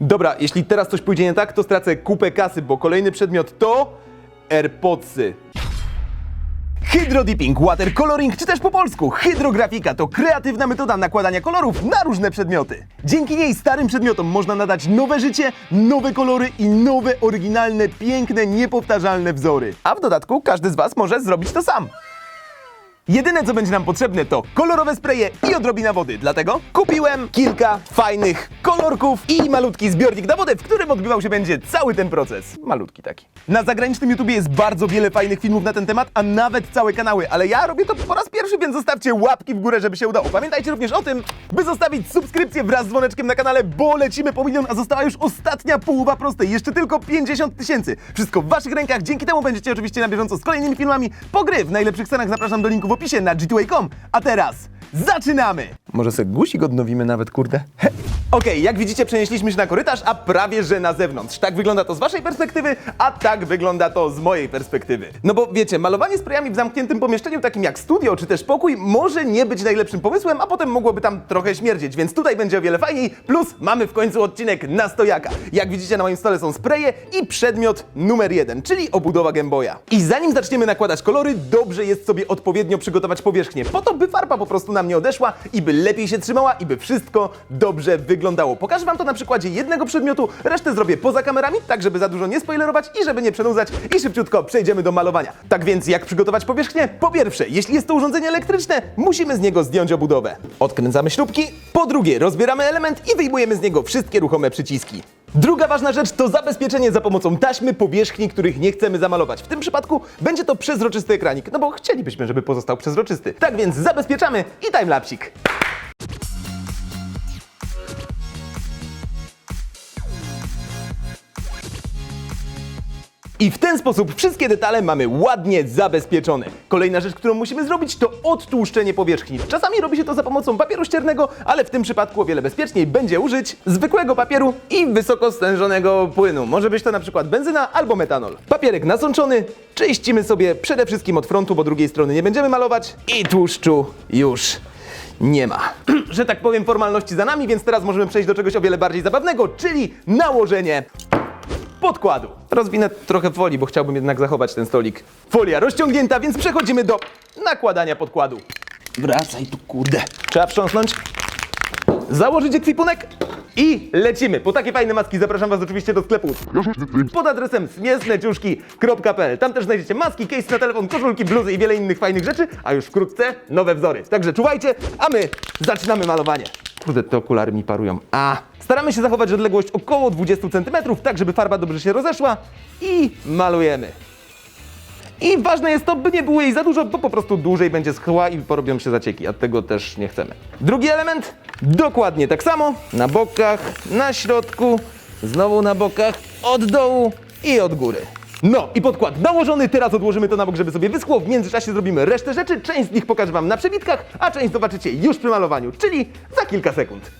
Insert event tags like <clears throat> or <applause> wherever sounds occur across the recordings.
Dobra, jeśli teraz coś pójdzie nie tak, to stracę kupę kasy, bo kolejny przedmiot to AirPodsy. Hydrodipping, watercoloring, czy też po polsku hydrografika to kreatywna metoda nakładania kolorów na różne przedmioty. Dzięki niej starym przedmiotom można nadać nowe życie, nowe kolory i nowe, oryginalne, piękne, niepowtarzalne wzory. A w dodatku każdy z Was może zrobić to sam. Jedyne co będzie nam potrzebne to kolorowe spreje i odrobina wody. Dlatego kupiłem kilka fajnych kolorków i malutki zbiornik na wodę, w którym odbywał się będzie cały ten proces. Malutki taki. Na zagranicznym YouTubie jest bardzo wiele fajnych filmów na ten temat, a nawet całe kanały, ale ja robię to po raz pierwszy, więc zostawcie łapki w górę, żeby się udało. Pamiętajcie również o tym, by zostawić subskrypcję wraz z dzwoneczkiem na kanale, bo lecimy po milion, a została już ostatnia połowa prostej. Jeszcze tylko 50 tysięcy. Wszystko w waszych rękach. Dzięki temu będziecie oczywiście na bieżąco z kolejnymi filmami. Po gry w najlepszych scenach zapraszam do linku w opisie na g2a.com. A teraz zaczynamy! Może sobie guzik odnowimy nawet, kurde? Okej, jak widzicie przenieśliśmy się na korytarz, a prawie że na zewnątrz. Tak wygląda to z waszej perspektywy, a tak wygląda to z mojej perspektywy. No bo wiecie, malowanie sprayami w zamkniętym pomieszczeniu takim jak studio czy też pokój może nie być najlepszym pomysłem, a potem mogłoby tam trochę śmierdzieć, więc tutaj będzie o wiele fajniej, plus mamy w końcu odcinek na stojaka. Jak widzicie na moim stole są spraye i przedmiot numer jeden, czyli obudowa Gameboya. I zanim zaczniemy nakładać kolory, dobrze jest sobie odpowiednio przygotować powierzchnię, po to by farba po prostu nam nie odeszła i by lepiej się trzymała i by wszystko dobrze wyglądało. Pokażę wam to na przykładzie jednego przedmiotu, resztę zrobię poza kamerami, tak żeby za dużo nie spoilerować i żeby nie przedłużać i szybciutko przejdziemy do malowania. Tak więc jak przygotować powierzchnię? Po pierwsze, jeśli jest to urządzenie elektryczne, musimy z niego zdjąć obudowę. Odkręcamy śrubki. Po drugie, rozbieramy element i wyjmujemy z niego wszystkie ruchome przyciski. Druga ważna rzecz to zabezpieczenie za pomocą taśmy powierzchni, których nie chcemy zamalować. W tym przypadku będzie to przezroczysty ekranik, no bo chcielibyśmy, żeby pozostał przezroczysty. Tak więc zabezpieczamy i timelapsik. I w ten sposób wszystkie detale mamy ładnie zabezpieczone. Kolejna rzecz, którą musimy zrobić, to odtłuszczenie powierzchni. Czasami robi się to za pomocą papieru ściernego, ale w tym przypadku o wiele bezpieczniej będzie użyć zwykłego papieru i wysoko stężonego płynu. Może być to na przykład benzyna albo metanol. Papierek nasączony czyścimy sobie przede wszystkim od frontu, bo drugiej strony nie będziemy malować i tłuszczu już nie ma. <clears throat> Że tak powiem, formalności za nami, więc teraz możemy przejść do czegoś o wiele bardziej zabawnego, czyli nałożenie podkładu. Rozwinę trochę folii, bo chciałbym jednak zachować ten stolik. Folia rozciągnięta, więc przechodzimy do nakładania podkładu. Wracaj tu, kurde. Trzeba wstrząsnąć, założyć ekwipunek i lecimy. Po takie fajne maski zapraszam Was oczywiście do sklepu pod adresem śmieszneciuszki.pl. Tam też znajdziecie maski, case na telefon, koszulki, bluzy i wiele innych fajnych rzeczy, a już wkrótce nowe wzory. Także czuwajcie, a my zaczynamy malowanie. Kurde, te okulary mi parują. A, staramy się zachować odległość około 20 cm, tak żeby farba dobrze się rozeszła i malujemy. I ważne jest to, by nie było jej za dużo, bo po prostu dłużej będzie schła i porobią się zacieki, a tego też nie chcemy. Drugi element, dokładnie tak samo, na bokach, na środku, znowu na bokach, od dołu i od góry. No i podkład nałożony, teraz odłożymy to na bok, żeby sobie wyschło. W międzyczasie zrobimy resztę rzeczy, część z nich pokażę Wam na przebitkach, a część zobaczycie już przy malowaniu, czyli za kilka sekund.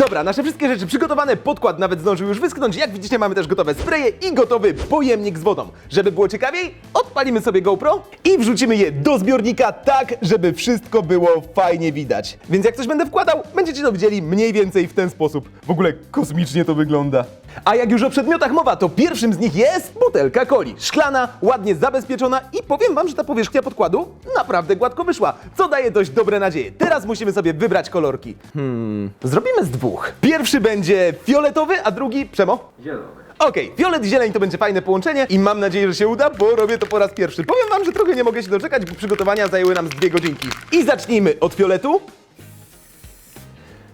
Dobra, nasze wszystkie rzeczy przygotowane, podkład nawet zdążył już wyschnąć. Jak widzicie, mamy też gotowe spreje i gotowy pojemnik z wodą. Żeby było ciekawiej, odpalimy sobie GoPro i wrzucimy je do zbiornika tak, żeby wszystko było fajnie widać. Więc jak coś będę wkładał, będziecie to widzieli mniej więcej w ten sposób. W ogóle kosmicznie to wygląda. A jak już o przedmiotach mowa, to pierwszym z nich jest butelka coli. Szklana, ładnie zabezpieczona i powiem wam, że ta powierzchnia podkładu naprawdę gładko wyszła, co daje dość dobre nadzieje. Teraz musimy sobie wybrać kolorki. Hmm, zrobimy z dwóch. Pierwszy będzie fioletowy, a drugi, Przemo? Zielony. Okej, fiolet i zieleń to będzie fajne połączenie i mam nadzieję, że się uda, bo robię to po raz pierwszy. Powiem wam, że trochę nie mogę się doczekać, bo przygotowania zajęły nam z dwie godzinki. I zacznijmy od fioletu.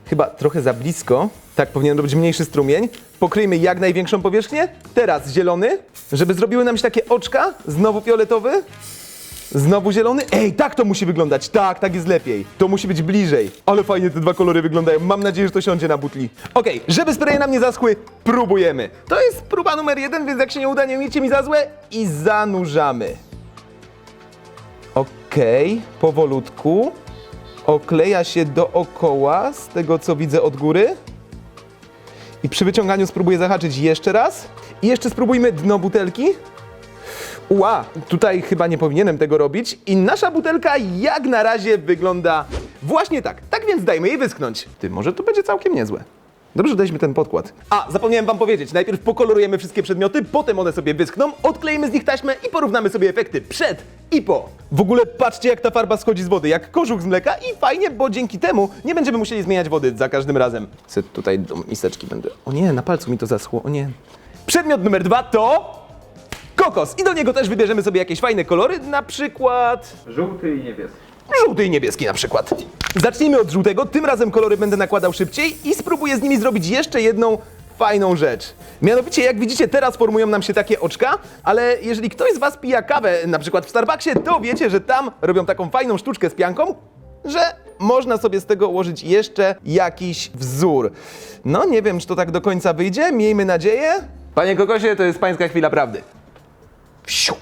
Chyba trochę za blisko. Tak, powinien być mniejszy strumień. Pokryjmy jak największą powierzchnię. Teraz zielony, żeby zrobiły nam się takie oczka. Znowu fioletowy. Znowu zielony. Ej, tak to musi wyglądać. Tak, tak jest lepiej. To musi być bliżej. Ale fajnie te dwa kolory wyglądają. Mam nadzieję, że to siądzie na butli. Okej, żeby spraye nam nie zaschły, próbujemy. To jest próba numer jeden, więc jak się nie uda, nie miejcie mi za złe. I zanurzamy. Okej, powolutku. Okleja się dookoła, z tego co widzę od góry. I przy wyciąganiu spróbuję zahaczyć jeszcze raz. I jeszcze spróbujmy dno butelki. Ła, tutaj chyba nie powinienem tego robić. I nasza butelka jak na razie wygląda właśnie tak. Tak więc dajmy jej wyschnąć. Ty, może to będzie całkiem niezłe. Dobrze, że daliśmy ten podkład. A, zapomniałem wam powiedzieć, najpierw pokolorujemy wszystkie przedmioty, potem one sobie wyschną, odklejemy z nich taśmę i porównamy sobie efekty przed i po. W ogóle patrzcie jak ta farba schodzi z wody, jak kożuch z mleka i fajnie, bo dzięki temu nie będziemy musieli zmieniać wody za każdym razem. Chcę tutaj do miseczki będę... O nie, na palcu mi to zaschło, o nie. Przedmiot numer dwa to... Kokos! I do niego też wybierzemy sobie jakieś fajne kolory, na przykład... Żółty i niebieski. Żółty i niebieski na przykład. Zacznijmy od żółtego, tym razem kolory będę nakładał szybciej i spróbuję z nimi zrobić jeszcze jedną fajną rzecz. Mianowicie, jak widzicie, teraz formują nam się takie oczka, ale jeżeli ktoś z Was pija kawę, na przykład w Starbucksie, to wiecie, że tam robią taką fajną sztuczkę z pianką, że można sobie z tego ułożyć jeszcze jakiś wzór. No nie wiem, czy to tak do końca wyjdzie, miejmy nadzieję. Panie Kokosie, to jest pańska chwila prawdy. Wsiu.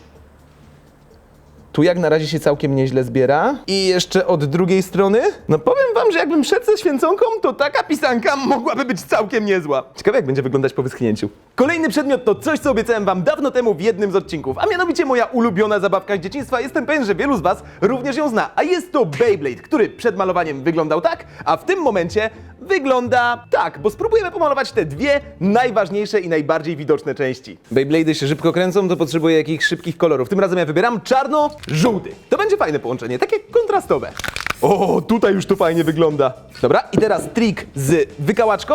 Tu jak na razie się całkiem nieźle zbiera. I jeszcze od drugiej strony. No powiem wam, że jakbym szedł ze święconką, to taka pisanka mogłaby być całkiem niezła. Ciekawe jak będzie wyglądać po wyschnięciu. Kolejny przedmiot to coś, co obiecałem wam dawno temu w jednym z odcinków, a mianowicie moja ulubiona zabawka z dzieciństwa. Jestem pewien, że wielu z was również ją zna. A jest to Beyblade, który przed malowaniem wyglądał tak, a w tym momencie wygląda tak, bo spróbujemy pomalować te dwie najważniejsze i najbardziej widoczne części. Beyblade'y się szybko kręcą, to potrzebuję jakichś szybkich kolorów. Tym razem ja wybieram czarno-żółty. To będzie fajne połączenie, takie kontrastowe. O, tutaj już to fajnie wygląda. Dobra, i teraz trik z wykałaczką.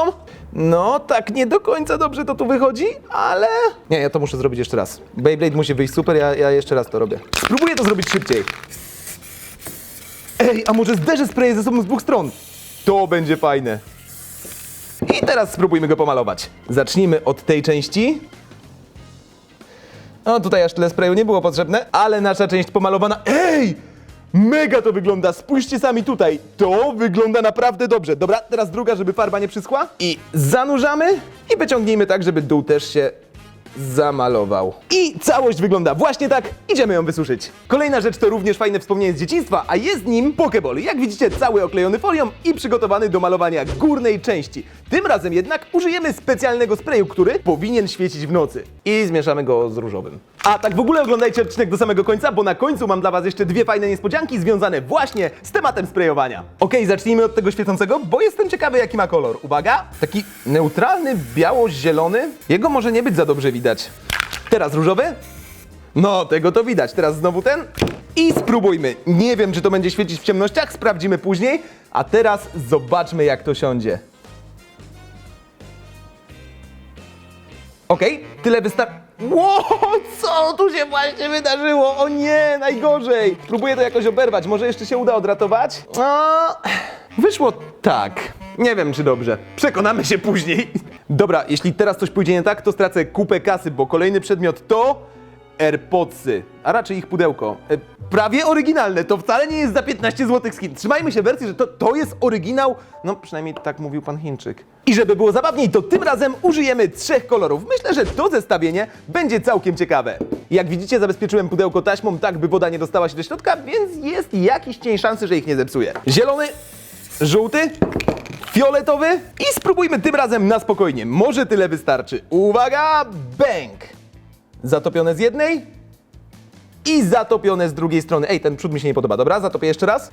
No, tak nie do końca dobrze to tu wychodzi, ale... Nie, ja to muszę zrobić jeszcze raz. Beyblade musi wyjść super, ja, ja jeszcze raz to robię. Spróbuję to zrobić szybciej. Ej, a może zderzę spraye ze sobą z dwóch stron? To będzie fajne. I teraz spróbujmy go pomalować. Zacznijmy od tej części. No tutaj aż tyle sprayu nie było potrzebne, ale nasza część pomalowana. Ej! Mega to wygląda, spójrzcie sami tutaj. To wygląda naprawdę dobrze. Dobra, teraz druga, żeby farba nie przyschła. I zanurzamy i wyciągnijmy tak, żeby dół też się zamalował. I całość wygląda właśnie tak. Idziemy ją wysuszyć. Kolejna rzecz to również fajne wspomnienie z dzieciństwa, a jest nim Pokeball. Jak widzicie, cały oklejony folią i przygotowany do malowania górnej części. Tym razem jednak użyjemy specjalnego sprayu, który powinien świecić w nocy. I zmieszamy go z różowym. A tak w ogóle oglądajcie odcinek do samego końca, bo na końcu mam dla Was jeszcze dwie fajne niespodzianki związane właśnie z tematem sprayowania. Okej, zacznijmy od tego świecącego, bo jestem ciekawy jaki ma kolor. Uwaga, taki neutralny, biało-zielony. Jego może nie być za dobrze widać. Teraz różowy. No, tego to widać. Teraz znowu ten. I spróbujmy. Nie wiem, czy to będzie świecić w ciemnościach, sprawdzimy później. A teraz zobaczmy, jak to siądzie. Okej, tyle wystarczy. Ło, co tu się właśnie wydarzyło? O nie, najgorzej. Próbuję to jakoś oberwać, może jeszcze się uda odratować? No, wyszło tak. Nie wiem, czy dobrze. Przekonamy się później. Dobra, jeśli teraz coś pójdzie nie tak, to stracę kupę kasy, bo kolejny przedmiot to AirPodsy, a raczej ich pudełko. E, prawie oryginalne, to wcale nie jest za 15 zł skin. Trzymajmy się wersji, że to, to jest oryginał, no przynajmniej tak mówił pan Chińczyk. I żeby było zabawniej, to tym razem użyjemy trzech kolorów. Myślę, że to zestawienie będzie całkiem ciekawe. Jak widzicie, zabezpieczyłem pudełko taśmą tak, by woda nie dostała się do środka, więc jest jakiś cień szansy, że ich nie zepsuję. Zielony, żółty, fioletowy i spróbujmy tym razem na spokojnie. Może tyle wystarczy. Uwaga, bang! Zatopione z jednej i zatopione z drugiej strony. Ej, ten przód mi się nie podoba, dobra? Zatopię jeszcze raz.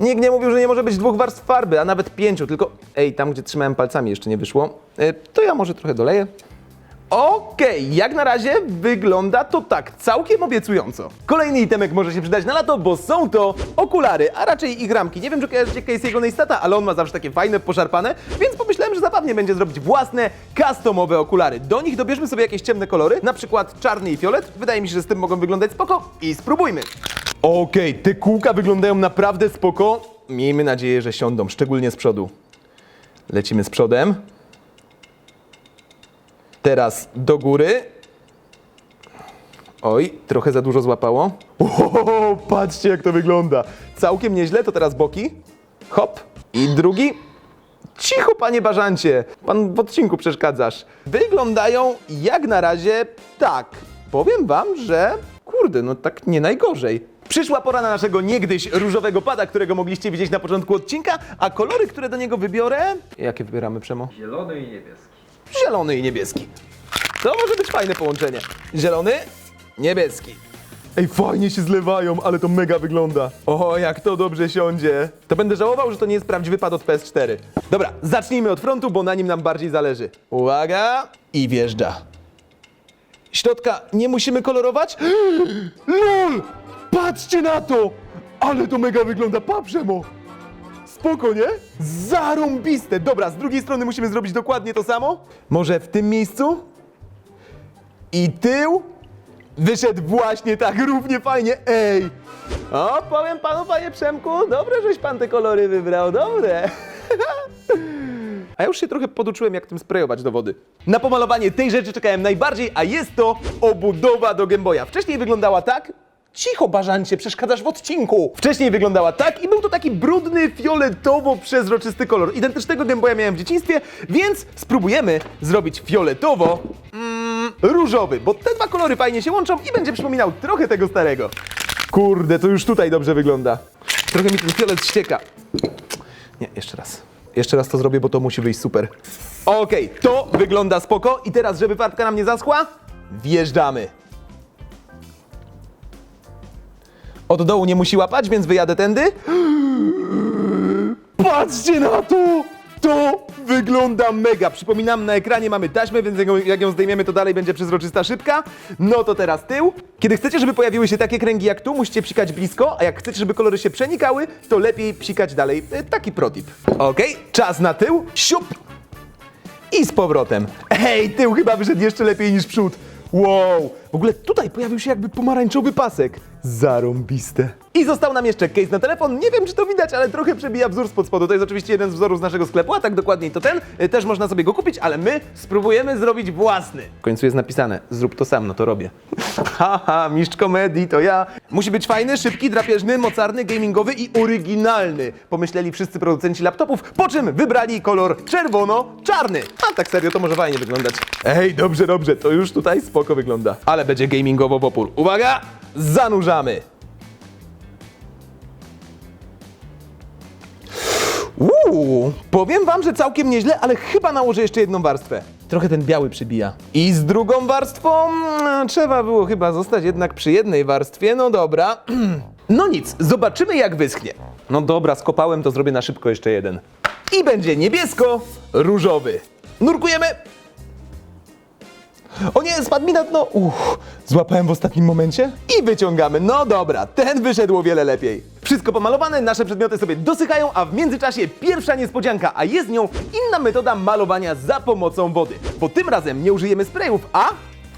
Nikt nie mówił, że nie może być dwóch warstw farby, a nawet pięciu, tylko... Ej, tam gdzie trzymałem palcami jeszcze nie wyszło. E, to ja może trochę doleję. Okej, jak na razie wygląda to tak całkiem obiecująco. Kolejny itemek może się przydać na lato, bo są to okulary, a raczej ich ramki. Nie wiem, czy kojarzycie Casey'ego Neistata, ale on ma zawsze takie fajne, poszarpane, więc pomyślałem, że zabawnie będzie zrobić własne, customowe okulary. Do nich dobierzmy sobie jakieś ciemne kolory, na przykład czarny i fiolet. Wydaje mi się, że z tym mogą wyglądać spoko i spróbujmy. Okej, te kółka wyglądają naprawdę spoko. Miejmy nadzieję, że siądą, szczególnie z przodu. Lecimy z przodem. Teraz do góry. Oj, trochę za dużo złapało. O, patrzcie jak to wygląda. Całkiem nieźle, to teraz boki. Hop. I drugi. Cicho, panie bażancie. Pan w odcinku przeszkadzasz. Wyglądają jak na razie tak. Powiem wam, że kurde, no tak nie najgorzej. Przyszła pora na naszego niegdyś różowego pada, którego mogliście widzieć na początku odcinka, a kolory, które do niego wybiorę... Jakie wybieramy, Przemo? Zielony i niebieski. Zielony i niebieski. To może być fajne połączenie. Zielony, niebieski. Ej, fajnie się zlewają, ale to mega wygląda. O, jak to dobrze siądzie. To będę żałował, że to nie jest prawdziwy pad od PS4. Dobra, zacznijmy od frontu, bo na nim nam bardziej zależy. Uwaga! I wjeżdża. Środka nie musimy kolorować? <gasps> LOL! Patrzcie na to! Ale to mega wygląda, paprzemo! Spoko, nie? Zarąbiste! Dobra, z drugiej strony musimy zrobić dokładnie to samo. Może w tym miejscu? I tył? Wyszedł właśnie tak, równie fajnie, ej! O, powiem panu, panie Przemku, dobre, żeś pan te kolory wybrał, dobre. A ja już się trochę poduczyłem, jak tym sprayować do wody. Na pomalowanie tej rzeczy czekałem najbardziej, a jest to obudowa do Game Boya. Wcześniej wyglądała tak. Cicho, bażancie, przeszkadzasz w odcinku. Wcześniej wyglądała tak i był to taki brudny, fioletowo-przezroczysty kolor. Identycznego Game Boya miałem w dzieciństwie, więc spróbujemy zrobić fioletowo mm, różowy, bo te dwa kolory fajnie się łączą i będzie przypominał trochę tego starego. Kurde, to już tutaj dobrze wygląda. Trochę mi ten fiolet ścieka. Nie, jeszcze raz. Jeszcze raz to zrobię, bo to musi wyjść super. Okej, to wygląda spoko. I teraz, żeby wartka nam nie zaschła, wjeżdżamy. Od dołu nie musi łapać, więc wyjadę tędy. Patrzcie na to! To wygląda mega. Przypominam, na ekranie mamy taśmę, więc jak ją- zdejmiemy, to dalej będzie przezroczysta szybka. No to teraz tył. Kiedy chcecie, żeby pojawiły się takie kręgi jak tu, musicie psikać blisko, a jak chcecie, żeby kolory się przenikały, to lepiej psikać dalej. E, Taki protip. Okej, czas na tył. Siup! I z powrotem. Hej, tył chyba wyszedł jeszcze lepiej niż przód. Wow! W ogóle tutaj pojawił się jakby pomarańczowy pasek. Zarąbiste. I został nam jeszcze case na telefon. Nie wiem, czy to widać, ale trochę przebija wzór spod spodu. To jest oczywiście jeden z wzorów z naszego sklepu, a tak dokładniej to ten. Y, Też można sobie go kupić, ale my spróbujemy zrobić własny. W końcu jest napisane, zrób to sam, no to robię. <laughs> Haha, mistrz komedii to ja. Musi być fajny, szybki, drapieżny, mocarny, gamingowy i oryginalny. Pomyśleli wszyscy producenci laptopów, po czym wybrali kolor czerwono-czarny. A tak serio, to może fajnie wyglądać. Ej, dobrze, dobrze, to już tutaj spoko wygląda. Ale będzie gamingowo w opór. Uwaga, zanurzamy. Uuu, powiem wam, że całkiem nieźle, ale chyba nałożę jeszcze jedną warstwę. Trochę ten biały przybija. I z drugą warstwą mm, trzeba było chyba zostać jednak przy jednej warstwie. No dobra. <clears throat> No nic, zobaczymy jak wyschnie. No dobra, skopałem, to zrobię na szybko jeszcze jeden. I będzie niebiesko-różowy. Nurkujemy. O nie, spadł mi na dno. Uff, złapałem w ostatnim momencie. I wyciągamy. No dobra, ten wyszedł o wiele lepiej. Wszystko pomalowane, nasze przedmioty sobie dosychają, a w międzyczasie pierwsza niespodzianka, a jest nią inna metoda malowania za pomocą wody. Bo tym razem nie użyjemy sprayów, a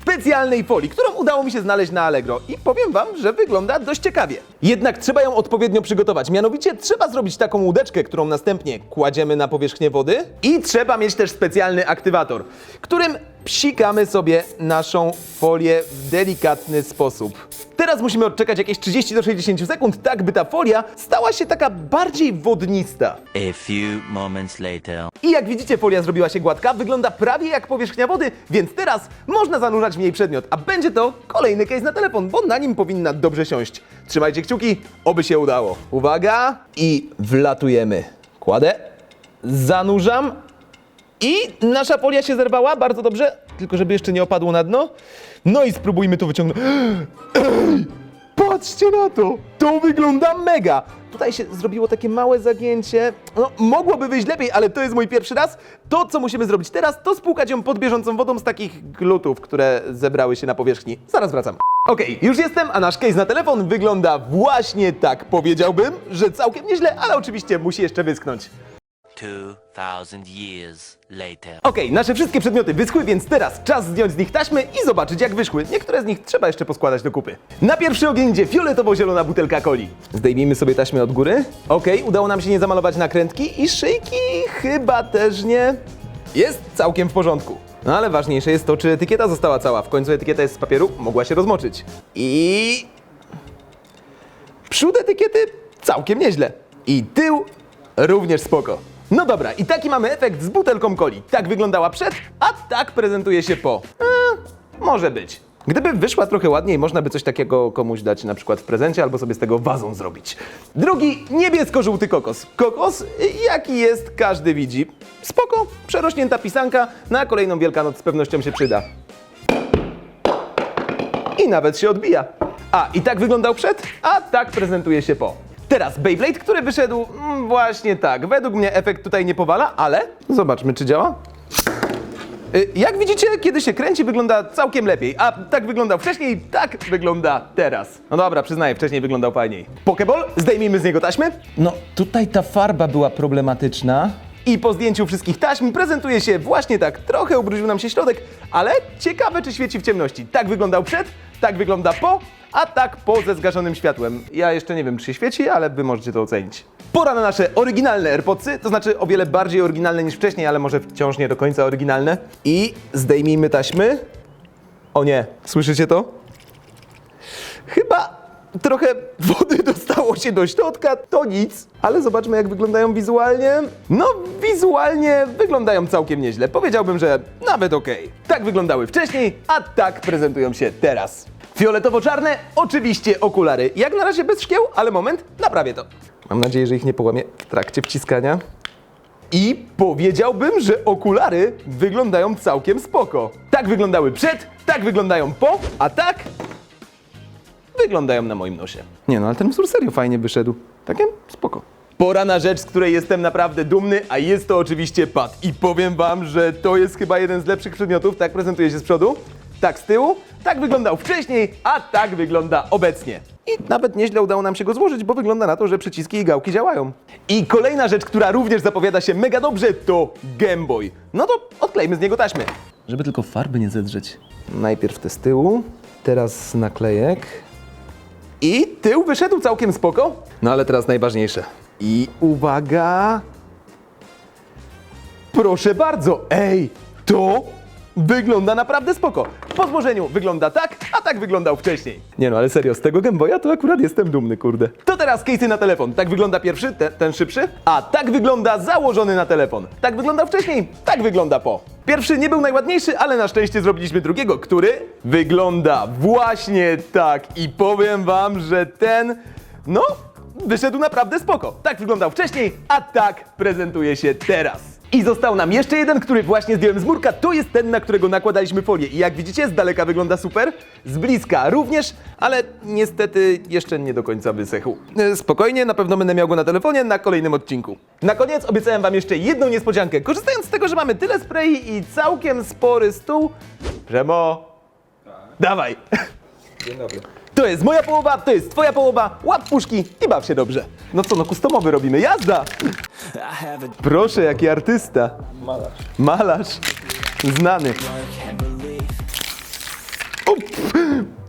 specjalnej folii, którą udało mi się znaleźć na Allegro i powiem wam, że wygląda dość ciekawie. Jednak trzeba ją odpowiednio przygotować. Mianowicie trzeba zrobić taką łódeczkę, którą następnie kładziemy na powierzchnię wody i trzeba mieć też specjalny aktywator, którym psikamy sobie naszą folię w delikatny sposób. Teraz musimy odczekać jakieś 30 do 60 sekund, tak by ta folia stała się taka bardziej wodnista. A few moments later. I jak widzicie, folia zrobiła się gładka, wygląda prawie jak powierzchnia wody, więc teraz można zanurzać w niej przedmiot, a będzie to kolejny case na telefon, bo na nim powinna dobrze siąść. Trzymajcie kciuki, oby się udało. Uwaga i wlatujemy. Kładę, zanurzam i nasza folia się zerwała, bardzo dobrze, tylko żeby jeszcze nie opadło na dno. No i spróbujmy to wyciągnąć. Ej, <gasps> patrzcie na to! To wygląda mega! Tutaj się zrobiło takie małe zagięcie. No, mogłoby wyjść lepiej, ale to jest mój pierwszy raz. To, co musimy zrobić teraz, to spłukać ją pod bieżącą wodą z takich glutów, które zebrały się na powierzchni. Zaraz wracam. Okej, już jestem, a nasz case na telefon wygląda właśnie tak. Powiedziałbym, że całkiem nieźle, ale oczywiście musi jeszcze wyschnąć. 2000 years later. Okej, nasze wszystkie przedmioty wyschły, więc teraz czas zdjąć z nich taśmy i zobaczyć jak wyszły. Niektóre z nich trzeba jeszcze poskładać do kupy. Na pierwszy ogień idzie fioletowo-zielona butelka coli. Zdejmijmy sobie taśmę od góry. Okej, udało nam się nie zamalować nakrętki i szyjki chyba też nie. Jest całkiem w porządku. No ale ważniejsze jest to, czy etykieta została cała. W końcu etykieta jest z papieru, mogła się rozmoczyć. I... Przód etykiety całkiem nieźle. I tył również spoko. No dobra, i taki mamy efekt z butelką coli. Tak wyglądała przed, a tak prezentuje się po. Eee, może być. Gdyby wyszła trochę ładniej, można by coś takiego komuś dać na przykład w prezencie albo sobie z tego wazon zrobić. Drugi niebiesko-żółty kokos. Kokos, jaki jest, każdy widzi. Spoko, przerośnięta pisanka, na kolejną Wielkanoc z pewnością się przyda. I nawet się odbija. A, i tak wyglądał przed, a tak prezentuje się po. Teraz Beyblade, który wyszedł mm, właśnie tak. Według mnie efekt tutaj nie powala, ale zobaczmy, czy działa. Y, Jak widzicie, kiedy się kręci, wygląda całkiem lepiej. A tak wyglądał wcześniej, tak wygląda teraz. No dobra, przyznaję, wcześniej wyglądał fajniej. Pokeball, zdejmijmy z niego taśmy. No, tutaj ta farba była problematyczna. I po zdjęciu wszystkich taśm prezentuje się właśnie tak. Trochę ubrudził nam się środek, ale ciekawe, czy świeci w ciemności. Tak wyglądał przed, tak wygląda po, a tak po ze zgaszonym światłem. Ja jeszcze nie wiem, czy się świeci, ale wy możecie to ocenić. Pora na nasze oryginalne AirPodsy, to znaczy o wiele bardziej oryginalne niż wcześniej, ale może wciąż nie do końca oryginalne. I zdejmijmy taśmy. O nie, słyszycie to? Chyba trochę wody <laughs> dostało się do środka, to nic, ale zobaczmy jak wyglądają wizualnie. No, wizualnie wyglądają całkiem nieźle. Powiedziałbym, że nawet okej. Tak wyglądały wcześniej, a tak prezentują się teraz. Fioletowo-czarne, oczywiście okulary. Jak na razie bez szkieł, ale moment, naprawię to. Mam nadzieję, że ich nie połamię w trakcie wciskania. I powiedziałbym, że okulary wyglądają całkiem spoko. Tak wyglądały przed, tak wyglądają po, a tak wyglądają na moim nosie. Nie no, ale ten wzór serio fajnie wyszedł. Takie spoko. Pora na rzecz, z której jestem naprawdę dumny, a jest to oczywiście pad. I powiem wam, że to jest chyba jeden z lepszych przedmiotów. Tak prezentuje się z przodu, tak z tyłu, tak wyglądał wcześniej, a tak wygląda obecnie. I nawet nieźle udało nam się go złożyć, bo wygląda na to, że przyciski i gałki działają. I kolejna rzecz, która również zapowiada się mega dobrze, to Game Boy. No to odklejmy z niego taśmy. Żeby tylko farby nie zedrzeć. Najpierw te z tyłu, teraz z naklejek. I tył wyszedł całkiem spoko. No ale teraz najważniejsze. I uwaga. Proszę bardzo, ej, to wygląda naprawdę spoko. Po złożeniu wygląda tak, a tak wyglądał wcześniej. Nie no, ale serio, z tego Game Boya to akurat jestem dumny, kurde. To teraz case'y na telefon. Tak wygląda pierwszy, te, ten szybszy, a tak wygląda założony na telefon. Tak wyglądał wcześniej, tak wygląda po. Pierwszy nie był najładniejszy, ale na szczęście zrobiliśmy drugiego, który wygląda właśnie tak. I powiem wam, że ten, no, wyszedł naprawdę spoko. Tak wyglądał wcześniej, a tak prezentuje się teraz. I został nam jeszcze jeden, który właśnie zdjąłem z murka. To jest ten, na którego nakładaliśmy folię. I jak widzicie, z daleka wygląda super, z bliska również, ale niestety jeszcze nie do końca wysechł. E, Spokojnie, na pewno będę miał go na telefonie na kolejnym odcinku. Na koniec obiecałem wam jeszcze jedną niespodziankę. Korzystając z tego, że mamy tyle spray'i i całkiem spory stół, Przemo, dawaj. Dzień dobry. To jest moja połowa, to jest twoja połowa, łap puszki i baw się dobrze. No co, no kustomowy robimy, jazda! Proszę, jaki artysta. Malarz. Malarz. Znany. Pff,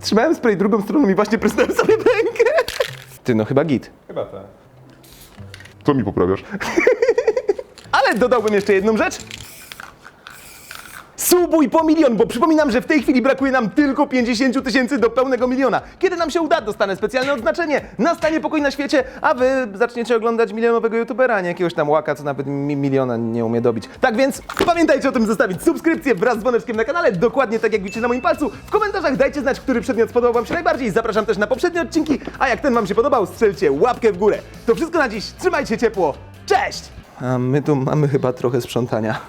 trzymałem spray drugą stroną i właśnie prysnąłem sobie rękę. Ty, no chyba git. Chyba tak. Co mi poprawiasz? <laughs> Ale dodałbym jeszcze jedną rzecz. Subuj po milion, bo przypominam, że w tej chwili brakuje nam tylko 50 tysięcy do pełnego miliona. Kiedy nam się uda, dostanę specjalne odznaczenie. Nastanie pokój na świecie, a wy zaczniecie oglądać milionowego youtubera, a nie jakiegoś tam łaka, co nawet mi miliona nie umie dobić. Tak więc pamiętajcie o tym zostawić subskrypcję wraz z dzwoneczkiem na kanale, dokładnie tak jak widzicie na moim palcu. W komentarzach dajcie znać, który przedmiot spodobał wam się najbardziej. Zapraszam też na poprzednie odcinki, a jak ten wam się podobał, strzelcie łapkę w górę. To wszystko na dziś, trzymajcie ciepło, cześć! A my tu mamy chyba trochę sprzątania.